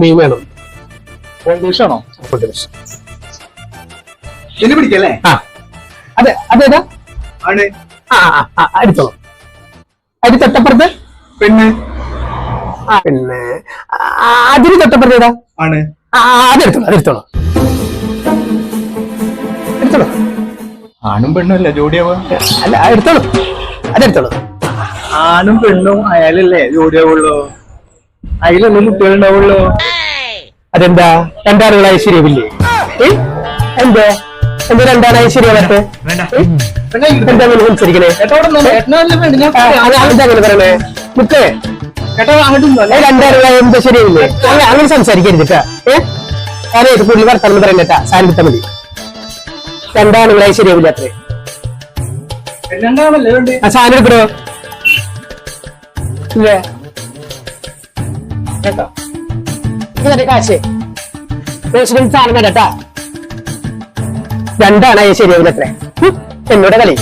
മീൻ വേണം. ആണോ? എന്നെ പിടിക്കല്ലേ ആ. അതെ അതേതാ? ആണ്. ആ ആ അരിച്ചോളാം പിന്നെ പിന്നെ അതിന് തൊട്ടപ്പുറത്ത് ഏതാ? ആണ്. ആ അതെടുത്തോളാം അതെടുത്തോളാം ആണും പെണ്ണും അല്ല? എടുത്തോളൂ. അതെടുത്തോളൂ ആണും പെണ്ണും അയാളല്ലേ ജോഡിയാവുള്ളൂ അതിലൊന്നും കുട്ടികളുണ്ടാവുള്ളൂ അതെന്താ? രണ്ടാളുകളായി ഐശ്വര്യമില്ലേ എന്തേ? എന്താ എന്താ ഐശ്വര്യ എന്താ സംസാരിക്കണേ? അങ്ങനെ പറയണേ? മുത്തേ. രണ്ടാറുള്ള എന്താ ശരിയല്ലേ അങ്ങനെ സംസാരിക്കരുത് കേട്ടാ. ഏ? അതെ പുള്ളി വർത്താനം പറയണ്ടേട്ടാ സാന്നിധ്യം മതി. രണ്ടാളുകളായി ശരിയാവില്ല അത്രേ. ആ സാധനം എടുക്കണോ ഇല്ലേ? കേട്ടോ? ഇതേ കാശ്. റേഷനിൽ സാധനം വേണ്ടട്ടാ രണ്ടാണ് ശരിയാവില്ല അത്രേ. എന്നോട് കളി.